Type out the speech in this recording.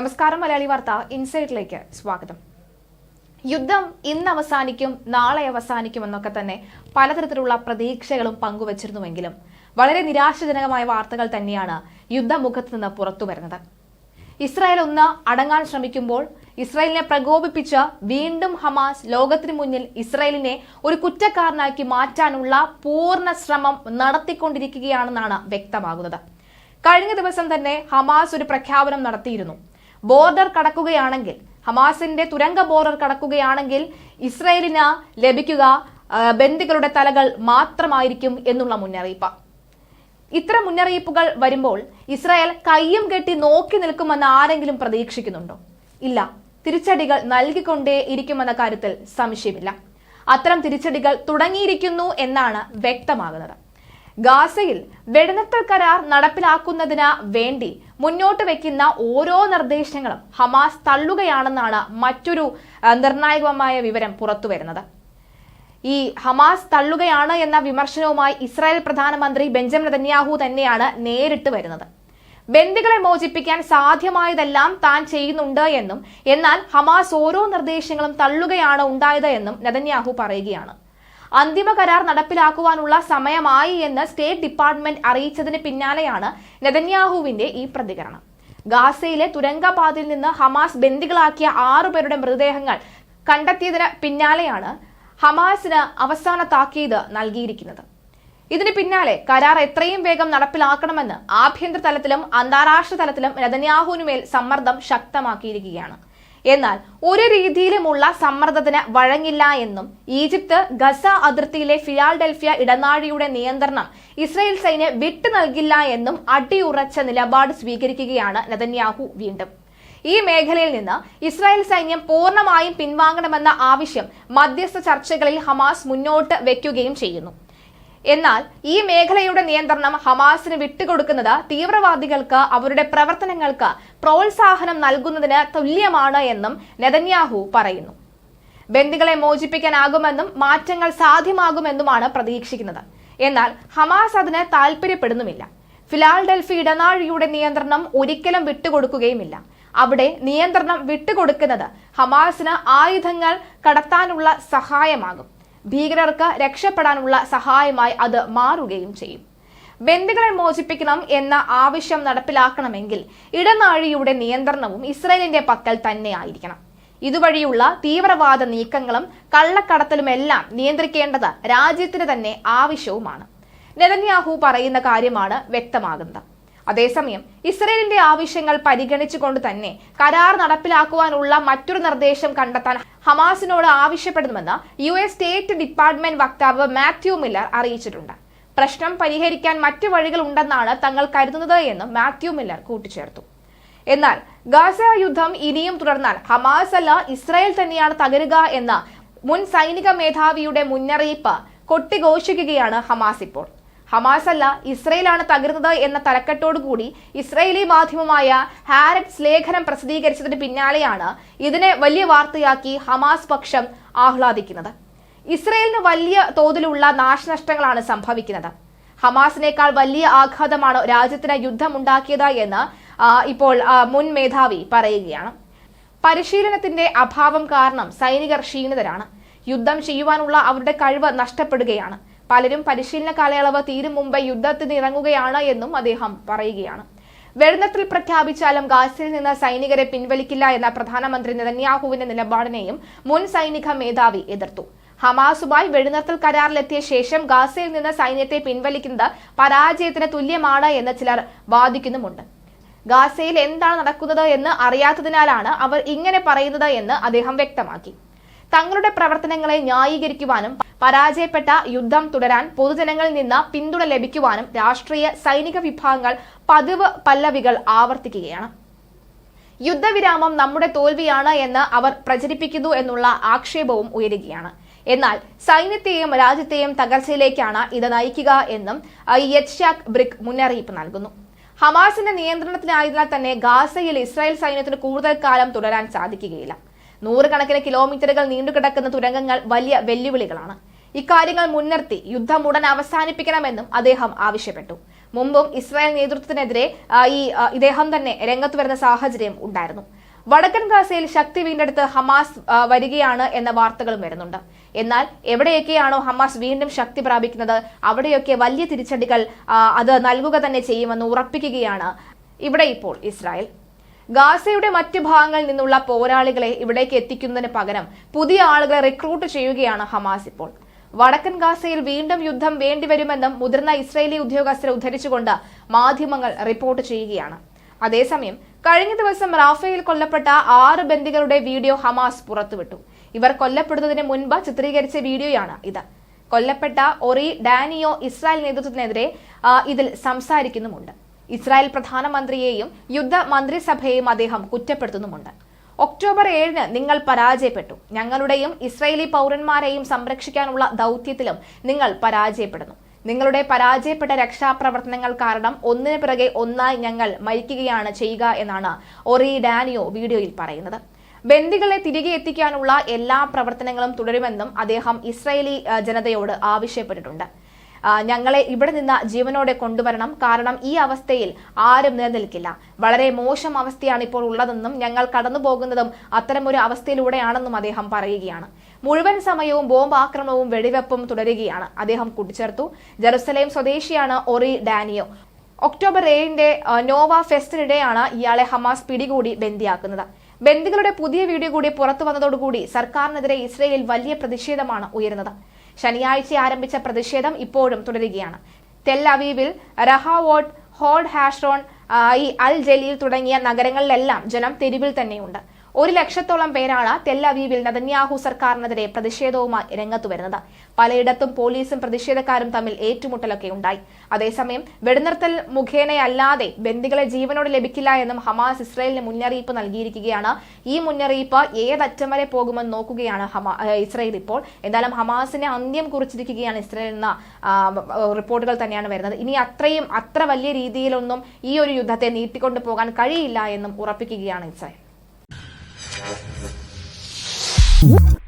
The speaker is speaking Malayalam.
നമസ്കാരം മലയാളി വാർത്ത ഇൻസൈറ്റിലേക്ക് സ്വാഗതം. യുദ്ധം ഇന്ന് അവസാനിക്കും നാളെ അവസാനിക്കും എന്നൊക്കെ തന്നെ പലതരത്തിലുള്ള പ്രതീക്ഷകളും പങ്കുവച്ചിരുന്നുവെങ്കിലും വളരെ നിരാശജനകമായ വാർത്തകൾ തന്നെയാണ് യുദ്ധമുഖത്ത് നിന്ന് പുറത്തു വരുന്നത്. ഇസ്രായേൽ ഒന്ന് അടങ്ങാൻ ശ്രമിക്കുമ്പോൾ ഇസ്രായേലിനെ പ്രകോപിപ്പിച്ച് വീണ്ടും ഹമാസ് ലോകത്തിന് മുന്നിൽ ഇസ്രായേലിനെ ഒരു കുറ്റക്കാരനാക്കി മാറ്റാനുള്ള പൂർണ ശ്രമം നടത്തിക്കൊണ്ടിരിക്കുകയാണെന്നാണ് വ്യക്തമാകുന്നത്. കഴിഞ്ഞ ദിവസം തന്നെ ഹമാസ് ഒരു പ്രഖ്യാപനം നടത്തിയിരുന്നു. ബോർഡർ കടക്കുകയാണെങ്കിൽ ഹമാസിന്റെ തുരങ്ക ബോർഡർ കടക്കുകയാണെങ്കിൽ ഇസ്രയേലിന് ലഭിക്കുക ബന്ദികളുടെ തലകൾ മാത്രമായിരിക്കും എന്നുള്ള മുന്നറിയിപ്പ്. ഇത്തരം മുന്നറിയിപ്പുകൾ വരുമ്പോൾ ഇസ്രായേൽ കയ്യും കെട്ടി നോക്കി നിൽക്കുമെന്ന് ആരെങ്കിലും പ്രതീക്ഷിക്കുന്നുണ്ടോ? ഇല്ല. തിരിച്ചടികൾ നൽകിക്കൊണ്ടേ ഇരിക്കുമെന്ന കാര്യത്തിൽ സംശയമില്ല. അത്തരം തിരിച്ചടികൾ തുടങ്ങിയിരിക്കുന്നു എന്നാണ് വ്യക്തമാകുന്നത്. ഗാസയിൽ വെടിനിർത്തൽ കരാർ നടപ്പിലാക്കുന്നതിന് വേണ്ടി മുന്നോട്ട് വെക്കുന്ന ഓരോ നിർദ്ദേശങ്ങളും ഹമാസ് തള്ളുകയാണെന്നാണ് മറ്റൊരു നിർണായകമായ വിവരം പുറത്തുവരുന്നത്. ഈ ഹമാസ് തള്ളുകയാണ് എന്ന വിമർശനവുമായി ഇസ്രായേൽ പ്രധാനമന്ത്രി ബെഞ്ചമിൻ നെതന്യാഹു തന്നെയാണ് നേരിട്ട് വരുന്നത്. ബന്ദികളെ മോചിപ്പിക്കാൻ സാധ്യമായതെല്ലാം താൻ ചെയ്യുന്നുണ്ട് എന്നും എന്നാൽ ഹമാസ് ഓരോ നിർദ്ദേശങ്ങളും തള്ളുകയാണ് ഉണ്ടായത് എന്നും നെതന്യാഹു പറയുകയാണ്. അന്തിമ കരാർ നടപ്പിലാക്കുവാനുള്ള സമയമായി എന്ന് സ്റ്റേറ്റ് ഡിപ്പാർട്ട്മെന്റ് അറിയിച്ചതിന് പിന്നാലെയാണ് നെതന്യാഹുവിന്റെ ഈ പ്രതികരണം. ഗാസയിലെ തുരങ്കപാതയിൽ നിന്ന് ഹമാസ് ബന്ദികളാക്കിയ ആറുപേരുടെ മൃതദേഹങ്ങൾ കണ്ടെത്തിയതിന് പിന്നാലെയാണ് ഹമാസിന് അവസാന താക്കീത് നൽകിയിരിക്കുന്നത്. ഇതിന് പിന്നാലെ കരാർ എത്രയും വേഗം നടപ്പിലാക്കണമെന്ന് ആഭ്യന്തര തലത്തിലും അന്താരാഷ്ട്ര തലത്തിലും രതന്യാഹുവിനുമേൽ സമ്മർദ്ദം ശക്തമാക്കിയിരിക്കുകയാണ്. എന്നാൽ ഒരു രീതിയിലുമുള്ള സമ്മർദ്ദത്തിന് വഴങ്ങില്ല എന്നും ഈജിപ്ത് ഗസ അതിർത്തിയിലെ ഫിലാൽഡൽഫിയ ഇടനാഴിയുടെ നിയന്ത്രണം ഇസ്രയേൽ സൈന്യം വിട്ടു നൽകില്ല എന്നും അടിയുറച്ച നിലപാട് സ്വീകരിക്കുകയാണ് നെതന്യാഹു വീണ്ടും. ഈ മേഖലയിൽ നിന്ന് ഇസ്രായേൽ സൈന്യം പൂർണമായും പിൻവാങ്ങണമെന്ന ആവശ്യം മധ്യസ്ഥ ചർച്ചകളിൽ ഹമാസ് മുന്നോട്ട് വെക്കുകയും ചെയ്യുന്നു. എന്നാൽ ഈ മേഖലയുടെ നിയന്ത്രണം ഹമാസിന് വിട്ടുകൊടുക്കുന്നത് തീവ്രവാദികൾക്ക് അവരുടെ പ്രവർത്തനങ്ങൾക്ക് പ്രോത്സാഹനം നൽകുന്നതിന് തുല്യമാണ് എന്നും നെതന്യാഹു പറയുന്നു. ബന്ദികളെ മോചിപ്പിക്കാനാകുമെന്നും മാറ്റങ്ങൾ സാധ്യമാകുമെന്നുമാണ് പ്രതീക്ഷിക്കുന്നത്. എന്നാൽ ഹമാസ് അതിന് താൽപര്യപ്പെടുന്നുമില്ല ഫിലാൽഡൽഫി ഇടനാഴിയുടെ നിയന്ത്രണം ഒരിക്കലും വിട്ടുകൊടുക്കുകയുമില്ല. അവിടെ നിയന്ത്രണം വിട്ടുകൊടുക്കുന്നത് ഹമാസിന് ആയുധങ്ങൾ കടത്താനുള്ള സഹായമാകും. ഭീകരർക്ക് രക്ഷപ്പെടാനുള്ള സഹായമായി അത് മാറുകയും ചെയ്യും. ബന്ദികളെ മോചിപ്പിക്കണം എന്ന ആവശ്യം നടപ്പിലാക്കണമെങ്കിൽ ഇടനാഴിയുടെ നിയന്ത്രണവും ഇസ്രയേലിന്റെ പക്കൽ തന്നെ ആയിരിക്കണം ഇതുവഴിയുള്ള തീവ്രവാദ നീക്കങ്ങളും കള്ളക്കടത്തലുമെല്ലാം നിയന്ത്രിക്കേണ്ടത് രാജ്യത്തിന് തന്നെ ആവശ്യവുമാണ്. നെതന്യാഹു പറയുന്ന കാര്യമാണ് വ്യക്തമാകുന്നത്. അതേസമയം ഇസ്രയേലിന്റെ ആവശ്യങ്ങൾ പരിഗണിച്ചുകൊണ്ട് തന്നെ കരാർ നടപ്പിലാക്കുവാനുള്ള മറ്റൊരു നിർദ്ദേശം കണ്ടെത്താൻ ഹമാസിനോട് ആവശ്യപ്പെടുന്നുവെന്ന് യു എസ് സ്റ്റേറ്റ് ഡിപ്പാർട്ട്മെന്റ് വക്താവ് മാത്യു മില്ലർ അറിയിച്ചിട്ടുണ്ട്. പ്രശ്നം പരിഹരിക്കാൻ മറ്റു വഴികൾ ഉണ്ടെന്നാണ് തങ്ങൾ കരുതുന്നത് എന്നും മാത്യു മില്ലർ കൂട്ടിച്ചേർത്തു. എന്നാൽ ഗാസ യുദ്ധം ഇനിയും തുടർന്നാൽ ഹമാസ് അല്ല ഇസ്രായേൽ തന്നെയാണ് തകരുക എന്ന മുൻ സൈനിക മേധാവിയുടെ മുന്നറിയിപ്പ് കൊട്ടിഘോഷിക്കുകയാണ് ഹമാസ് ഇപ്പോൾ. ഹമാസ് അല്ല ഇസ്രയേലാണ് തകരുന്നത് എന്ന തലക്കെട്ടോടുകൂടി ഇസ്രയേലി മാധ്യമമായ ഹാരറ്റ്സ് ലേഖനം പ്രസിദ്ധീകരിച്ചതിന് പിന്നാലെയാണ് ഇതിനെ വലിയ വാർത്തയാക്കി ഹമാസ് പക്ഷം ആഹ്ലാദിക്കുന്നത്. ഇസ്രയേലിന് വലിയ തോതിലുള്ള നാശനഷ്ടങ്ങളാണ് സംഭവിക്കുന്നത്. ഹമാസിനേക്കാൾ വലിയ ആഘാതമാണ് രാജ്യത്തിന് യുദ്ധമുണ്ടാക്കിയത് എന്ന് ഇപ്പോൾ മുൻ മേധാവി പറയുകയാണ്. പരിശീലനത്തിന്റെ അഭാവം കാരണം സൈനികർ ക്ഷീണിതരാണ്. യുദ്ധം ചെയ്യുവാനുള്ള അവരുടെ കഴിവ് നഷ്ടപ്പെടുകയാണ്. പലരും പരിശീലന കാലയളവ് തീരും മുമ്പ് യുദ്ധത്തിന് ഇറങ്ങുകയാണ് എന്നും അദ്ദേഹം പറയുകയാണ്. വെടിനിർത്തൽ പ്രഖ്യാപിച്ചാലും ഗാസയിൽ നിന്ന് സൈനികരെ പിൻവലിക്കില്ല എന്ന പ്രധാനമന്ത്രി നെതന്യാഹുവിന്റെ നിലപാടിനെയും മുൻ സൈനിക മേധാവി എതിർത്തു. ഹമാസുമായി വെടിനിർത്തൽ കരാറിലെത്തിയ ശേഷം ഗാസയിൽ നിന്ന് സൈന്യത്തെ പിൻവലിക്കുന്നത് പരാജയത്തിന് തുല്യമാണ് എന്ന് ചിലർ വാദിക്കുന്നുമുണ്ട്. ഗാസയിൽ എന്താണ് നടക്കുന്നത് എന്ന് അറിയാത്തതിനാലാണ് അവർ ഇങ്ങനെ പറയുന്നത് എന്ന് അദ്ദേഹം വ്യക്തമാക്കി. തങ്ങളുടെ പ്രവർത്തനങ്ങളെ ന്യായീകരിക്കുവാനും പരാജയപ്പെട്ട യുദ്ധം തുടരാൻ പൊതുജനങ്ങളിൽ നിന്ന് പിന്തുണ ലഭിക്കുവാനും രാഷ്ട്രീയ സൈനിക വിഭാഗങ്ങൾ പതിവ് പല്ലവികൾ ആവർത്തിക്കുകയാണ്. യുദ്ധവിരാമം നമ്മുടെ തോൽവിയാണ് എന്ന് അവർ പ്രചരിപ്പിക്കുന്നു എന്നുള്ള ആക്ഷേപവും ഉയരുകയാണ്. എന്നാൽ സൈന്യത്തെയും രാജ്യത്തെയും തകർച്ചയിലേക്കാണ് ഇത് നയിക്കുക എന്നും യത്ഷാക് ബ്രിക് മുന്നറിയിപ്പ് നൽകുന്നു. ഹമാസിന്റെ നിയന്ത്രണത്തിലായതിനാൽ തന്നെ ഗാസയിൽ ഇസ്രായേൽ സൈന്യത്തിന് കൂടുതൽ കാലം തുടരാൻ സാധിക്കുകയില്ല. നൂറുകണക്കിന് കിലോമീറ്ററുകൾ നീണ്ടുകിടക്കുന്ന തുരങ്കങ്ങൾ വലിയ വെല്ലുവിളികളാണ്. ഇക്കാര്യങ്ങൾ മുൻനിർത്തി യുദ്ധം ഉടൻ അവസാനിപ്പിക്കണമെന്നും അദ്ദേഹം ആവശ്യപ്പെട്ടു. മുമ്പും ഇസ്രായേൽ നേതൃത്വത്തിനെതിരെ ഈ ഇദ്ദേഹം തന്നെ രംഗത്ത് വരുന്ന സാഹചര്യം ഉണ്ടായിരുന്നു. വടക്കൻ ഗാസയിൽ ശക്തി വീണ്ടെടുത്ത് ഹമാസ് വരികയാണ് എന്ന വാർത്തകളും വരുന്നുണ്ട്. എന്നാൽ എവിടെയൊക്കെയാണോ ഹമാസ് വീണ്ടും ശക്തി പ്രാപിക്കുന്നത് അവിടെയൊക്കെ വലിയ തിരിച്ചടികൾ അത് നൽകുക തന്നെ ചെയ്യുമെന്ന് ഉറപ്പിക്കുകയാണ് ഇവിടെ ഇപ്പോൾ ഇസ്രായേൽ. ഗാസയുടെ മറ്റ് ഭാഗങ്ങളിൽ നിന്നുള്ള പോരാളികളെ ഇവിടേക്ക് എത്തിക്കുന്നതിന് പകരം പുതിയ ആളുകളെ റിക്രൂട്ട് ചെയ്യുകയാണ് ഹമാസ് ഇപ്പോൾ. വടക്കൻ ഗാസയിൽ വീണ്ടും യുദ്ധം വേണ്ടിവരുമെന്നും മുതിർന്ന ഇസ്രയേലി ഉദ്യോഗസ്ഥരെ ഉദ്ധരിച്ചുകൊണ്ട് മാധ്യമങ്ങൾ റിപ്പോർട്ട് ചെയ്യുകയാണ്. അതേസമയം കഴിഞ്ഞ ദിവസം റാഫേൽ കൊല്ലപ്പെട്ട ആറ് ബന്ദികളുടെ വീഡിയോ ഹമാസ് പുറത്തുവിട്ടു. ഇവർ കൊല്ലപ്പെടുന്നതിന് മുൻപ് ചിത്രീകരിച്ച വീഡിയോയാണ് ഇത്. കൊല്ലപ്പെട്ട ഒറി ഡാനിയോ ഇസ്രായേൽ നേതൃത്വത്തിനെതിരെ ഇതിൽ സംസാരിക്കുന്നുമുണ്ട്. ഇസ്രായേൽ പ്രധാനമന്ത്രിയെയും യുദ്ധ മന്ത്രിസഭയെയും അദ്ദേഹം കുറ്റപ്പെടുത്തുന്നുമുണ്ട്. ഒക്ടോബർ ഏഴിന് നിങ്ങൾ പരാജയപ്പെട്ടു. ഞങ്ങളുടെയും ഇസ്രായേലി പൗരന്മാരെയും സംരക്ഷിക്കാനുള്ള ദൗത്യത്തിലും നിങ്ങൾ പരാജയപ്പെടുന്നു. നിങ്ങളുടെ പരാജയപ്പെട്ട രക്ഷാപ്രവർത്തനങ്ങൾ കാരണം ഒന്നിനു പിറകെ ഒന്നായി ഞങ്ങൾ മരിക്കുകയാണ് ചെയ്യുക എന്നാണ് ഒറി ഡാനിയോ വീഡിയോയിൽ പറയുന്നത്. ബന്ദികളെ തിരികെ എത്തിക്കാനുള്ള എല്ലാ പ്രവർത്തനങ്ങളും തുടരുമെന്നും അദ്ദേഹം ഇസ്രായേലി ജനതയോട് ആവശ്യപ്പെട്ടിട്ടുണ്ട്. ഞങ്ങളെ ഇവിടെ നിന്ന് ജീവനോടെ കൊണ്ടുവരണം. കാരണം ഈ അവസ്ഥയിൽ ആരും നിലനിൽക്കില്ല. വളരെ മോശം അവസ്ഥയാണ് ഇപ്പോൾ ഉള്ളതെന്നും ഞങ്ങൾ കടന്നു പോകുന്നതും അത്തരമൊരു അവസ്ഥയിലൂടെയാണെന്നും അദ്ദേഹം പറയുകയാണ്. മുഴുവൻ സമയവും ബോംബ് ആക്രമണവും വെടിവെപ്പും തുടരുകയാണ് അദ്ദേഹം കൂട്ടിച്ചേർത്തു. ജെറുസലേം സ്വദേശിയാണ് ഒറി ഡാനിയോ ഒക്ടോബർ ഏഴിന്റെ നോവ ഫെസ്റ്റിനിടെയാണ് ഇയാളെ ഹമാസ് പിടികൂടി ബന്ദിയാക്കുന്നത്. ബന്ദികളുടെ പുതിയ വീഡിയോ കൂടി പുറത്തു വന്നതോടുകൂടി സർക്കാരിനെതിരെ ഇസ്രയേലിൽ വലിയ പ്രതിഷേധമാണ് ഉയരുന്നത്. ശനിയാഴ്ച ആരംഭിച്ച പ്രതിഷേധം ഇപ്പോഴും തുടരുകയാണ്. തെൽ അവീവിൽ റഹാവോട്ട് ഹോഡ് ഹാഷ്റോൺ ഈ അൽ ജലീൽ തുടങ്ങിയ നഗരങ്ങളിലെല്ലാം ജനം തെരുവിൽ തന്നെയുണ്ട്. ഒരു ലക്ഷത്തോളം പേരാണ് തെല്ലവീവിൽ നദന്യാഹു സർക്കാരിനെതിരെ പ്രതിഷേധവുമായി രംഗത്തു വരുന്നത്. പലയിടത്തും പോലീസും പ്രതിഷേധക്കാരും തമ്മിൽ ഏറ്റുമുട്ടലൊക്കെ ഉണ്ടായി. അതേസമയം വെടിനിർത്തൽ മുഖേനയല്ലാതെ ബന്ദികളെ ജീവനോട് ലഭിക്കില്ല എന്നും ഹമാസ് ഇസ്രയേലിന് മുന്നറിയിപ്പ് നൽകിയിരിക്കുകയാണ്. ഈ മുന്നറിയിപ്പ് ഏതറ്റം വരെ പോകുമെന്ന് നോക്കുകയാണ് ഇസ്രായേൽ ഇപ്പോൾ. എന്തായാലും ഹമാസിനെ അന്ത്യം കുറിച്ചിരിക്കുകയാണ് ഇസ്രയേൽ എന്ന റിപ്പോർട്ടുകൾ തന്നെയാണ് വരുന്നത്. ഇനി അത്രയും അത്ര വലിയ രീതിയിലൊന്നും ഈ ഒരു യുദ്ധത്തെ നീട്ടിക്കൊണ്ടു പോകാൻ കഴിയില്ല എന്നും ഉറപ്പിക്കുകയാണ് ഇസ്രായേൽ. Thank you.